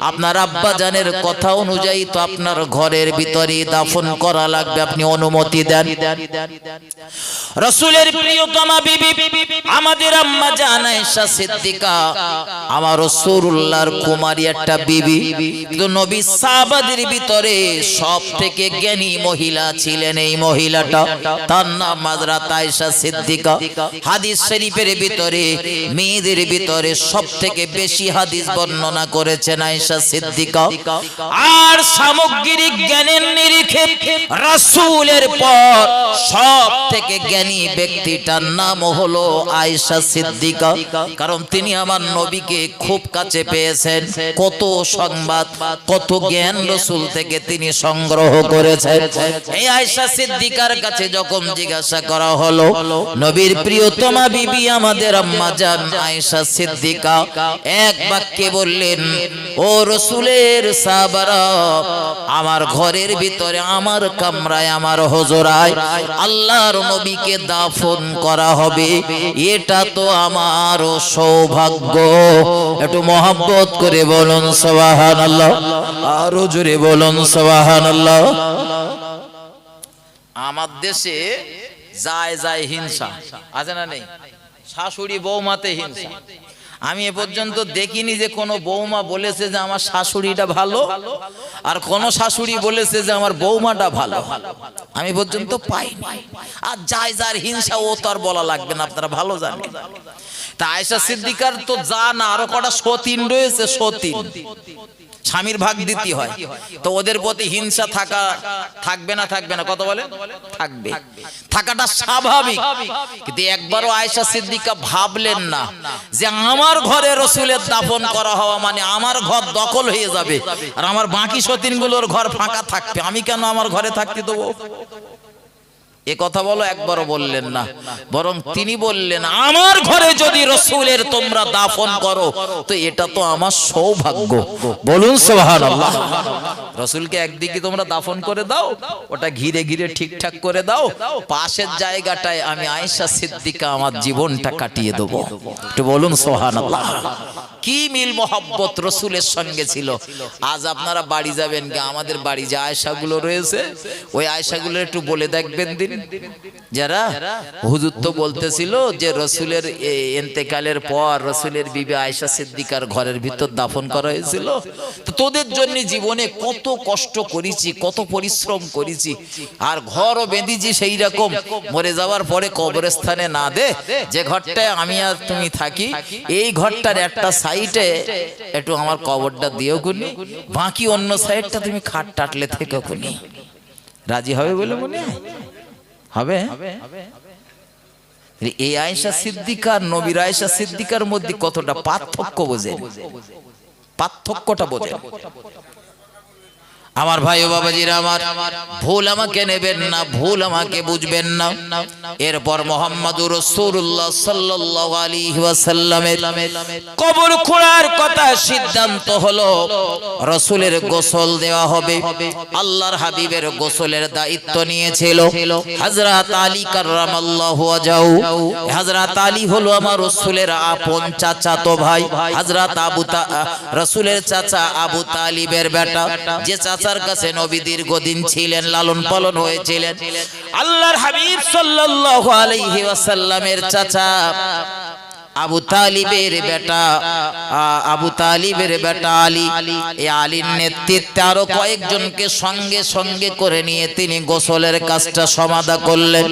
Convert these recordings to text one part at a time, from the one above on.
আপনার কথা অনুযায়ী তো আপনার ঘরের ভিতরে দাফন করা লাগবে আপনি অনুমতি দেন। রসুলের প্রিয়তমা বিবি, আমাদের আম্মা জান আয়েশা সিদ্দিকা, আমার রাসূলুল্লাহর কুমারী একটা বিবি। কিন্তু নবী সাহাবাদের ভিতরে সব থেকে জ্ঞানী মহিলা ছিলেন এই মহিলাটা। তার নাম হযরত আয়েশা সিদ্দিকা। হাদিস শরীফের ভিতরে, মেয়েদের ভিতরে সব থেকে বেশি হাদিস বর্ণনা করেছেন আয়েশা সিদ্দিকা। আর সামগ্রিক জ্ঞানের নিরিখে রাসূলের পর সব থেকে জ্ঞানী ব্যক্তিটার নাম হলো আয়েশা সিদ্দিকা। কারণ তিনি আমার নবীকে খুব কাছে পেয়েছেন। কত সংবাদ, কত জ্ঞান রসুল থেকে তিনি সংগ্রহ করেছেন। এই আয়েশা সিদ্দিকার কাছে যখন জিজ্ঞাসা করা হলো, নবীর প্রিয়তমা বিবি আমাদের আম্মা জান আয়েশা সিদ্দিকা। এক বাক্যে বললেন, ও রসুলের সাহাবারা, আমার ঘরের ভিতরে আমার কামরায়, আমার হজরায়, আল্লাহর নবীকে দাফন করা হবে। এটা তো আমার সৌভাগ্য। একটু মহাব্বত করে বলুন সবাহান আল্লাহ আরও জোরে বলুন সবাহান আল্লাহ আমার দেশে যায় যায় হিংসা। আছে না নেই? শাশুড়ি বৌমাতে হিংসা। আমি এ পর্যন্ত দেখিনি যে কোনো বৌমা বলেছে যে আমার শাশুড়িটা ভালো, আর কোন শাশুড়ি বলেছে যে আমার বৌমাটা ভালো। আমি পর্যন্ত পাই আর যাই যার হিংসা ও তো আর বলা লাগবে না, আপনারা ভালো জানেন। তা আয়েশা সিদ্দিকার তো যা না আরও কটা সতীন রয়েছে সতীন স্বামীর ভাগ দিতে হয়। তো ওদের প্রতি হিংসা থাকা থাকবে না থাকবে না। কত বলে? থাকবে। থাকাটা স্বাভাবিক। কিন্তু একবারও আয়েশা সিদ্দিকা ভাবলেন না যে আমার ঘরে রসুলের দাফন করা হওয়া মানে আমার ঘর দখল হয়ে যাবে। আর আমার বাকি সতীনগুলোর ঘর ফাঁকা থাকবে। আমি কেন আমার ঘরে থাকতে দেবো? এ কথা বলো একবারও বললেন না। বরং তিনি বললেন আমার ঘরে যদি রসুলের তোমরা দাফন করো তো এটা তো আমার সৌভাগ্য। বলুন সোহান রসুলকে একদিকে তোমরা দাফন করে দাও ওটা ঘিরে ঘিরে ঠিকঠাক করে দাও। পাশের জায়গাটায় আমি আয়েশা সিদ্দিকা আমার জীবনটা কাটিয়ে দেবো। একটু বলুন সোহান কি মিল মোহাব্বত রসুলের সঙ্গে ছিল? আজ আপনারা বাড়ি যাবেন কি আমাদের বাড়ি যে আয়সাগুলো রয়েছে ওই আয়সাগুলো একটু বলে দেখবেন দিন যারা হুজুর তো বলতেছিল যে রসুলের এ- এন্তেকালের পর রসুলের বিবে আয়সা সিদ্দিকার ঘরের ভিতর দাফন করা হয়েছিল। তো তোদের জন্য জীবনে কত কষ্ট করেছি, কত পরিশ্রম করেছি। আর ঘরও বেঁধেছি সেই রকম মরে যাওয়ার পরে কবরস্থানে না দে, যে ঘরটায় আমি আর তুমি থাকি, এই ঘরটার একটা সাইডে একটু আমার কবরটা দিও কুনি বাকি অন্য সাইডটা তুমি খাট টাটলে থেকে কুনি রাজি হবে বলে মনে হয়? হবে? এই আয়েশা সিদ্দিকার নবীর আয়েশা সিদ্দিকার মধ্যে কতটা পার্থক্য বোঝে পার্থক্যটা বোঝেন। আমার ভাই ও বাবাজিরা, আমার ভুল আমাকে নেবেন না, ভুল আমাকে বুঝবেন না। এরপর মোহাম্মদুর রাসূলুল্লাহ সাল্লাল্লাহু আলাইহি ওয়াসাল্লামের কবর খোঁড়ার কথা সিদ্ধান্ত হলো, রসুলের গোসল দেওয়া হবে। আল্লাহর হাবিবের গোসলের দায়িত্ব নিয়েছিল। হযরত আলী কাররামাল্লাহু ওয়াজাহু। হযরত আলী হলো আমার রসুলের আপন চাচাতো ভাই। হযরত আবু তা- রসুলের চাচা আবু তালিবের বেটা। যে চাচার কাছে নবী দীর্ঘদিন ছিলেন লালন পালন হয়েছিলেন। আল্লাহর হাবিব সাল্লাল্লাহু আলাইহি ওয়াসাল্লামের চাচা আবু তালিবের বেটা আবু তালিবের বেটা আলী। এই আলীর নেতৃত্বে আরও কয়েকজনকে সঙ্গে সঙ্গে করে নিয়ে তিনি গোসলের কাজটা সমাধা করলেন।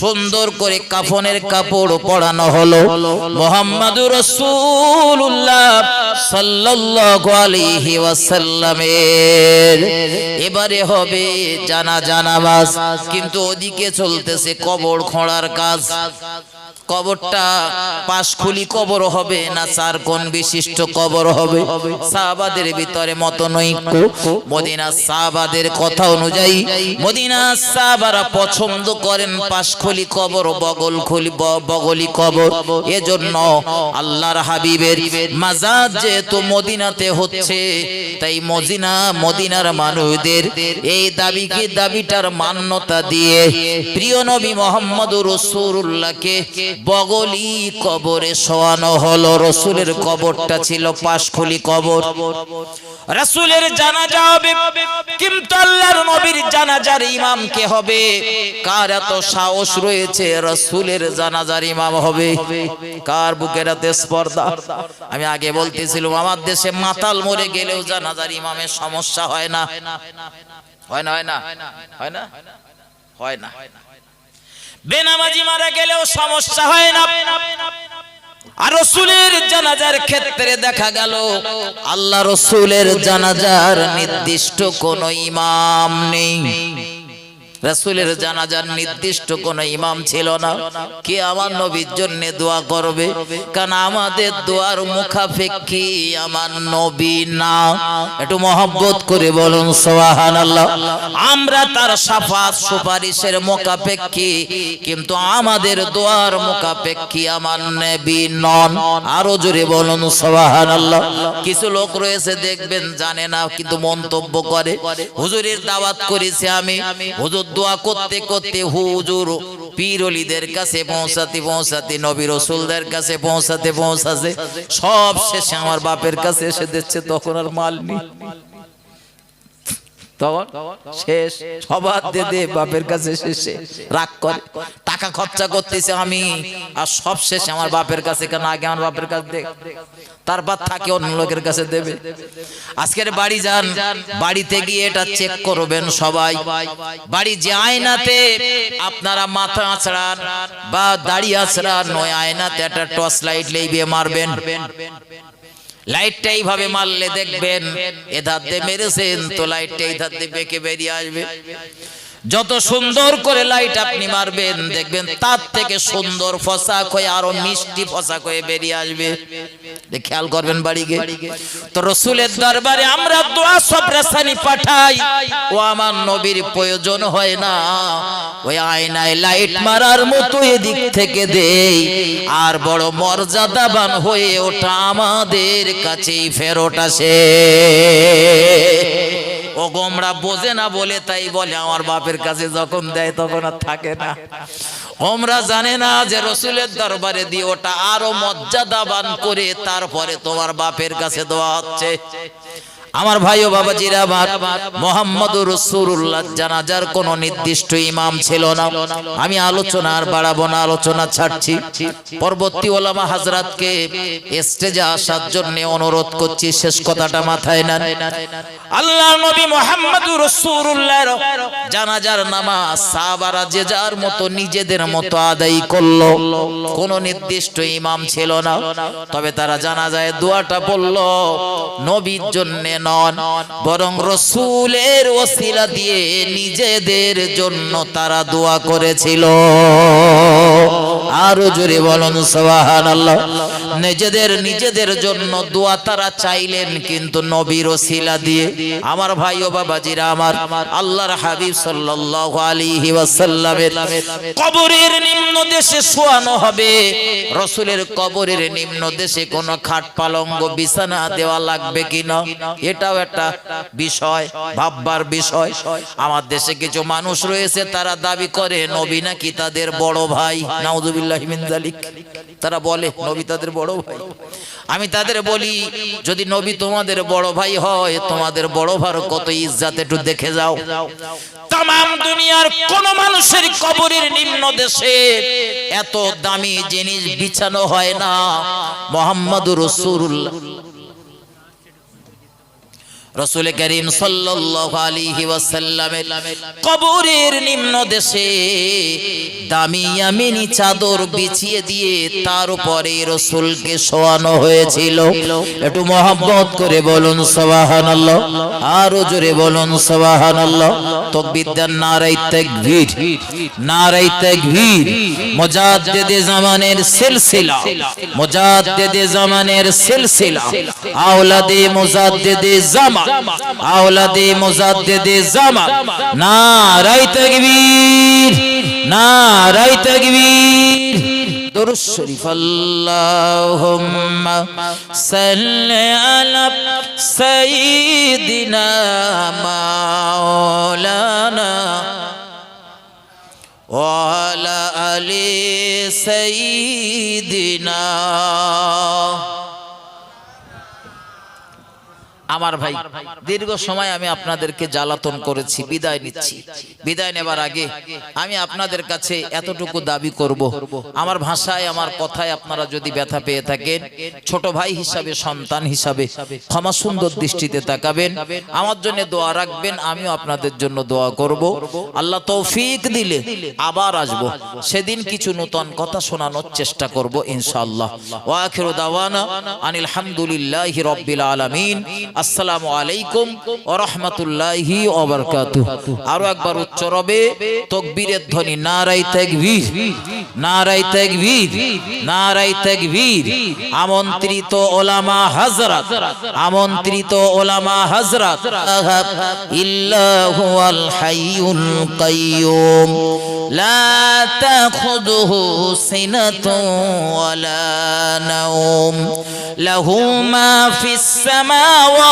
সুন্দর করে কাফনের কাপড় পরানো হলো। মোহাম্মদুর রাসূলুল্লাহ সাল্লাল্লাহু আলাইহি ওয়াসাল্লামের। এবারে হবে জানা জানাবাজ। কিন্তু ওদিকে চলতেছে কবর খোঁড়ার কাজ। কবরটা পাশখুলি কবর হবে না চার কোণ বিশিষ্ট কবর হবে? সাহাবাদের ভিতরে মতনৈক্য। মদিনা সাহাবাদের কথা অনুযায়ী, মদিনা সাহাবারা পছন্দ করেন পাশখুলি কবর, বগল খুলি বগলি কবর। এজন্য আল্লাহর হাবিবের মাজার যেহেতু মদিনাতে হচ্ছে, তাই মদিনা, মদিনার মানুষদের এই দাবিকে, দাবিটার মান্যতা দিয়ে প্রিয় নবী মোহাম্মদ রসুল্লাহকে বগলি কবরে শোয়ানো হলো। রসুলের কবরটা ছিল পাশখুলি কবর। রাসূলের জানাজা হবে, কিন্তু আল্লাহর নবীর জানাজার ইমাম কে হবে? কার এত সাহস রয়েছে রাসূলের জানাজার ইমাম হবে? কার বুকের এত স্পর্ধা? আমি আগে বলতেছিলাম, আমার দেশে মাতাল মরে গেলেও জানাজার ইমামের সমস্যা হয় না হয় না হয় না হয় না হয় না। বেনামাজি মারা গেলেও সমস্যা হয় না। আর রসুলের জানাজার ক্ষেত্রে দেখা গেল, আল্লাহ রসুলের জানাজার নির্দিষ্ট কোন ইমাম নেই। রাসূলের জানাজার নির্দিষ্ট কোন ইমাম ছিল না। কে আমার নবীর জন্য দোয়া করবে? কারণ আমাদের দোয়ার মুখাপেক্ষী আমার নবী না। একটু মহব্বত করে বলুন সুবহানাল্লাহ। আমরা তার সাফাত সুপারিশের মুখাপেক্ষী। কিন্তু আমাদের দোয়ার মুখাপেক্ষী আমার নবী নন। আরও জোরে বলুন সুবহানাল্লাহ। কিছু লোক রয়েছে দেখবেন জানে না কিন্তু মন্তব্য করে। হুজুরের দাওয়াত করেছে আমি। হুজুর দোয়া করতে করতে হুজুর পীরলিদের কাছে পৌঁছাতে পৌঁছাতে, নবী রসুলদের কাছে পৌঁছাতে পৌঁছাতে সব শেষে আমার বাপের কাছে এসে দিচ্ছে, তখন আর মাল নেই। তখন শেষ, সবার দে দে, বাপের কাছে শেষে। রাগ করে, টাকা খরচা করতেছে আমি, আর সব শেষে আমার বাপের কাছে কেন? আগে আমার বাপের কাছে দে। তারপর থাকে অন্য লোকের কাছে দেবে। আজকের বাড়ি যান, বাড়িতে গিয়ে এটা চেক করবেন সবাই। বাড়ি যে আয়নাতে আপনারা মাথা আছড়ান বা দাড়ি আছড়ান, ওই আয়নাতে একটা টর্চ লাইট লেগে মারবেন। লাইটটা এইভাবে মারলে দেখবেন এ ধার দিয়ে মেরেছেন তো লাইটটা এই ধার দিয়ে বেঁকে বেরিয়ে আসবে। যত সুন্দর করে লাইট আপনি মারবেন, দেখবেন তার থেকে সুন্দর ফসাক হয়ে আরও মিষ্টি ফসাক হয়ে বেরিয়ে আসবে। খেয়াল করবেন বাড়ি গিয়ে তো রসুলের দরবারে আমরা দোয়া সব রেসানি পাঠাই। ও আমার নবীর প্রয়োজন হয় না। ওই আয়নায় লাইট মারার মতো এদিক থেকে দেই। আর বড় মর্যাদাবান হয়ে ওটা আমাদের কাছেই ফেরত আসে। ও গোমরা বোঝে না বলে তাই বলে, আমার বাপের কাছে যখন দেয় তখন আর থাকে না। ওমরা জানে না যে রসুলের দরবারে দিয়ে ওটা আরও মর্যাদাবান করে তারপরে তোমার বাপের কাছে দেওয়া হচ্ছে। আমার ভাই ও বাবাজিরা আমার মোহাম্মদ রসুল্লাহ জানাজার কোন নির্দিষ্ট ইমাম ছিল না। আমি আলোচনা আর বাড়াবো না, আলোচনা ছাড়ছি। পরবর্তী ওলামা হাজরাতকে স্টেজে আসার জন্য অনুরোধ করছি, শেষ কথাটা মাথায় নেন। আল্লাহ নবী মোহাম্মদ রসুল্লাহর জানাজার নামাজ সাহাবারা যে যার মতো নিজেদের মতো আদায় করল, কোন নির্দিষ্ট ইমাম ছিল না। তবে তারা জানাজায় দোয়াটা বলল নবীর জন্য নন। বরং রসুলের ওসিলা দিয়ে নিজেদের জন্য তারা দোয়া করেছিল। আরও জোরে বলুন সবাহ আল্লাহ নিজেদের নিজেদের জন্য দোয়া তারা চাইলেন কিন্তু নবীর ওসিলা দিয়ে। আমার ভাই ও বাবাজিরা আমার আল্লাহর হাবিব সাল্লাল্লাহু আলাইহি ওয়াসাল্লামের কবরের নিম্ন দেশে শোয়ানো হবে। রসুলের কবরের নিম্ন দেশে কোনো খাট পালঙ্গ বিছানা দেওয়া লাগবে কিনা? এটাও একটা বিষয় ভাববার বিষয়। আমার দেশে কিছু মানুষ রয়েছে তারা দাবি করে নবী নাকি তাদের বড় ভাই? নাউজুবিল্লাহ মিন যালিক। তারা বলে নবী তাদের বড় ভাই। আমি তাদের বলি, যদি নবী তোমাদের বড় ভাই হয়, তোমাদের বড় ভার কত ইজ্জাত, একটু দেখে যাও। তাম দুনিয়ার কোন মানুষের কবরের নিম্ন দেশে এত দামি জিনিস বিছানো হয় না। মোহাম্মদ রসুল্লাহ রসুল করিম ওয়াসাল্লামের কবরের নিম্ন দেশে দামি ইয়ামিনী চাদর বিছিয়ে দিয়ে তার উপরে রসুলকে শোয়ানো হয়েছিল। একটু মহব্বত করে বলুন, সুবহানাল্লাহ। আরও জোরে বলুন, সুবহানাল্লাহ। তাকবীর দেন নারাই নারাই জামানের সিলসিলা, মুজাদ্দিদে জামানের সিলসিলা। আওলাদে মুজাদ্দিদে জামান আওলাদে মুজাদ্দিদে জামান নারাই তাকবীর নারাই তাকবীর দরুদ শরীফ আল্লাহুম্মা সাল্লি আলা সাইয়্যিদিনা মাওলানা وعلى آل سيدنا আমার ভাই, দীর্ঘ সময় আমি আপনাদেরকে জ্বালাতন করেছি, বিদায় নিচ্ছি। বিদায় নেবার আগে আমি আপনাদের কাছে এতটুকু দাবি করব। আমার ভাষায়, আমার কথায় আপনারা যদি ব্যথা পেয়ে থাকেন, ছোট ভাই হিসাবে, সন্তান হিসাবে ক্ষমা সুন্দর দৃষ্টিতে তাকাবেন। আমার জন্য দোয়া রাখবেন, আমিও আপনাদের জন্য দোয়া করব। আল্লাহ তৌফিক দিলে আবার আসব। সেদিন কিছু নতুন কথা শোনানোর চেষ্টা করব ইনশাআল্লাহ। ওয়াখিরু দাওয়ানা আনিল হামদুলিল্লাহি রাব্বিল আলামিন। আসসালামু আলাইকুম ওয়া রাহমাতুল্লাহি ওয়া বারাকাতুহু। আরও একবার উচ্চ রবে, তাকবীরের ধ্বনি নারাই তাকবীর নারাই তাকবীর নারাই তাকবীর। আমন্ত্রিত ওলামা হযরত, আমন্ত্রিত ওলামা হযরত। ইল্লাহু আল হাইয়ুল কাইয়ুম। লা তাখুযুহু সিনাতুন ওয়ালা নাওম। লাহু মা ফিস সামাওয়াতি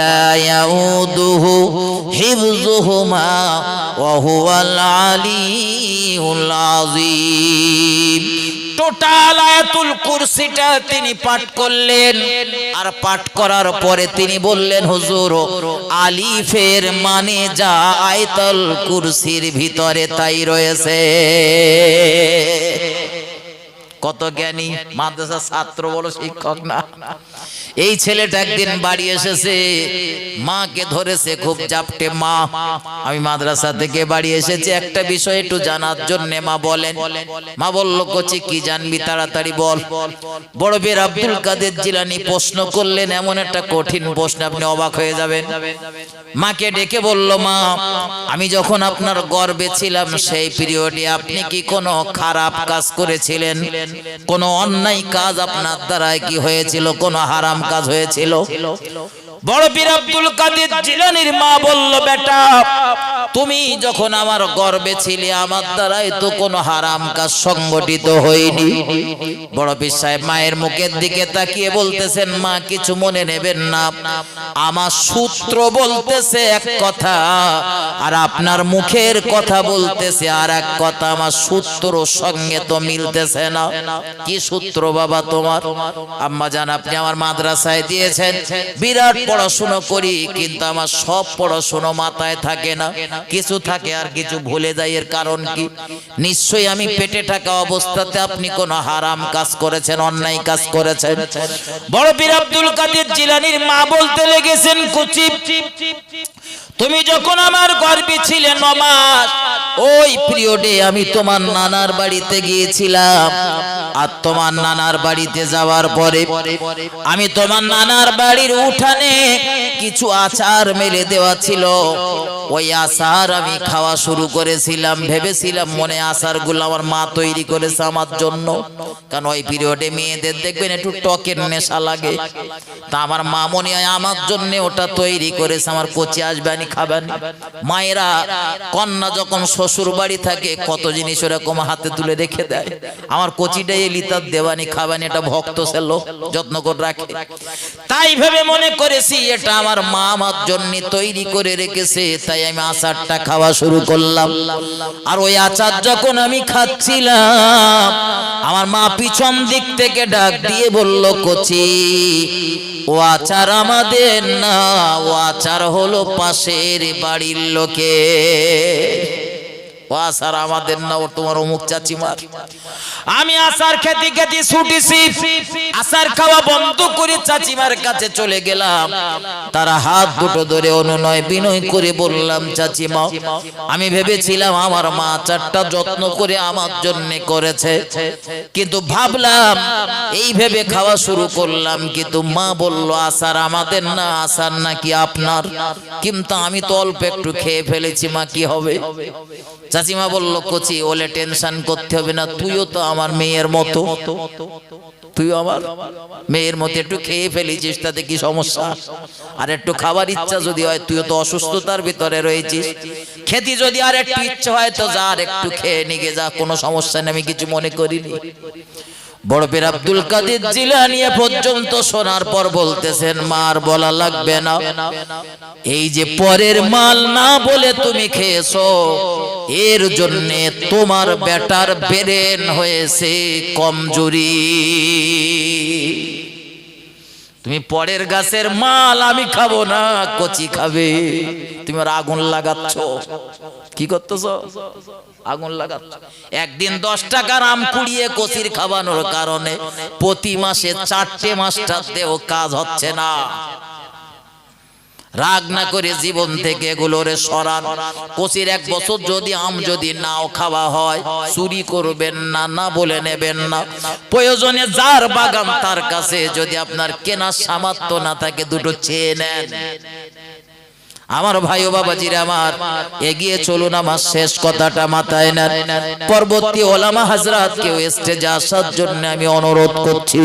লা ইয়াউদুহু হিফযুহুমা ওয়া হুয়াল আলিয়ুল আযীম টোটাল আয়াতুল কুরসিটা তিনি পাঠ করলেন। আর পাঠ করার পরে তিনি বললেন, হুজুর, আলিফের মানে যা আয়াতুল কুরসির ভিতরে তাই রয়েছে। কত জ্ঞানী মাদ্রাসা ছাত্র বলো শিক্ষক না। এই ছেলেটা একদিন বাড়ি এসেছে। মাকে ধরেছে খুব চাপটে মা। আমি মাদ্রাসা থেকে বাড়ি এসেছি। একটা বিষয় একটু জানার জন্য মা বলেন। মা বলল কচি কি জানবি তাড়াতাড়ি বল? বড় বীর আব্দুল কাদের জিলানি প্রশ্ন করলেন। এমন একটা কঠিন প্রশ্ন আপনি অবাক হয়ে যাবেন। মাকে ডেকে বলল মা আমি যখন আপনার গর্বে ছিলাম সেই পিরিয়ডে আপনি কি কোনো খারাপ কাজ করেছিলেন? কোনো অন্যায় কাজ আপনার দ্বারায় কি হয়েছিল কোনো হারাম কাজ হয়েছিল বড় পীর আব্দুল কাদের জিলানির মা বলল, বেটা, তুমি যখন আমার গর্বে ছিলে, আমার দ্বারাই তো কোনো হারাম কাজ সংগঠিত হয়নি। বড় পীর সাহেব মায়ের মুখের দিকে তাকিয়ে বলতেছেন, মা, কিছু মনে নেবেন না। আমার সূত্র বলতেছে এক কথা, আর আপনার মুখের কথা বলতেছে, আর এক কথা আমার সূত্র সঙ্গে তো মিলতেছে না। কি সূত্র বাবা তোমার? আম্মা জান, আপনি আমার মাদ্রাসায় দিয়েছেন। বিরাট পড়াশুনো করি, কিন্তু আমার সব পড়াশুনো মাথায় থাকে না। কিছু থাকে আর কিছু ভুলে যাই এর কারণ কি? নিশ্চয়ই আমি পেটে থাকা অবস্থাতে আপনি কোন হারাম কাজ করেছেন, অন্যায় কাজ করেছেন। বড় পীর আব্দুল কাদের জিলানির মা বলতে লেগেছেন, কুচিপ, তুমি যখন আমার গর্বে ছিলে নমাস ওই পিরিয়ডে আমি তোমার নানার বাড়িতে গিয়েছিলাম। আর তোমার নানার বাড়িতে যাওয়ার পরে আমি তোমার নানার বাড়ির উঠানে কিছু আচার মেলে দেওয়া ছিল। ওই আচার আমি খাওয়া শুরু করেছিলাম, ভেবেছিলাম মনে আচারগুলো আমার মা তৈরি করেছে আমার জন্য। কারণ ওই পিরিয়ডে মেয়েদের দেখবেন একটু টকের নেশা লাগে। তা আমার মা মনে হয় আমার জন্য ওটা তৈরি করেছে, আমার কোচি আসবে আনি খাবেন মায়েরা কন্যা যখন শ্বশুর বাড়ি থাকে কত জিনিস ওরকম হাতে তুলে রেখে দেয়। আমার কচিটাই এলি তার দেওয়ানি খাবানি এটা ভক্ত ছিল যত্ন করে রাখে। তাই ভেবে মনে করেছি এটা আমার মা আমার জন্য তৈরি করে রেখেছে তাই আমি আচারটা খাওয়া শুরু করলাম। আর ওই আচার যখন আমি খাচ্ছিলাম আমার মা পিছন দিক থেকে ডাক দিয়ে বলল কচি ও আচার আমাদের না ও আচার হলো পাশের বাড়ির লোকে ও আচার আমাদের না ও তোমার অমুক চাচিমার। আমি আচার খেতে খেতে ছুটেছি আচার খাওয়া বন্ধ করে চাচিমার কাছে চলে গেলাম। তারা হাত দুটো ধরে অনুনয় বিনয় করে বললাম, চাচিমা, আমি ভেবেছিলাম আমার মা আচারটা যত্ন করে আমার জন্য করেছে, কিন্তু ভাবলাম, এই ভেবে খাওয়া শুরু করলাম, কিন্তু মা বলল আচার আমাদের না আচার নাকি আপনার? কিন্তু আমি তো অল্প একটু খেয়ে ফেলেছি, মা, কি হবে? চাচিমা বলল, কচি, ওলে টেনশন করতে হবে না, তুইও তো আমার মেয়ের মতো। তুই আমার মেয়ের মতো, একটু খেয়ে ফেলেছিস, তাতে কি সমস্যা? আর একটু খাবার ইচ্ছা যদি হয়, তুইও তো অসুস্থতার ভিতরে রয়েছিস। খেতে যদি আর একটু ইচ্ছা হয়, তো যা আর একটু খেয়ে নিগে, যা, কোনো সমস্যা নেই, আমি কিছু মনে করিনি। বড় পীর আব্দুল কাদের জিলানি পর্যন্ত শোনার পর বলতেছেন, মার বলা লাগবে না। এই যে পরের মাল না বলে তুমি খেয়েছো, এর জন্য তোমার বেটার বেরেন হয়েছে কমজোরি। তুমি পরের গাছের মাল আমি খাব না, কচি খাবে। তুমি আগুন লাগাচ্ছ। কি করতেছ? আগুন লাগাচ্ছ। একদিন দশ টাকার আম কুড়িয়ে কচির খাওয়ানোর কারণে প্রতি মাসে চারটে মাস্টারতেও কাজ হচ্ছে না। রাগ না করে জীবন থেকে এগুলোরে সরান। কচির এক বছর যদি আম যদি নাও খাওয়া হয়, চুরি করবেন না না বলে নেবেন না। প্রয়োজনে যার বাগান তার কাছে যদি আপনার কেনার সামর্থ্য না থাকে, দুটো চেয়ে নেন। আমার ভাই ও বাবাজিরা আমার, এগিয়ে চলুন আমার শেষ কথাটা মাথায় না পরবর্তী ওলামা হাজরাত কেউ স্টেজে আসার জন্য আমি অনুরোধ করছি।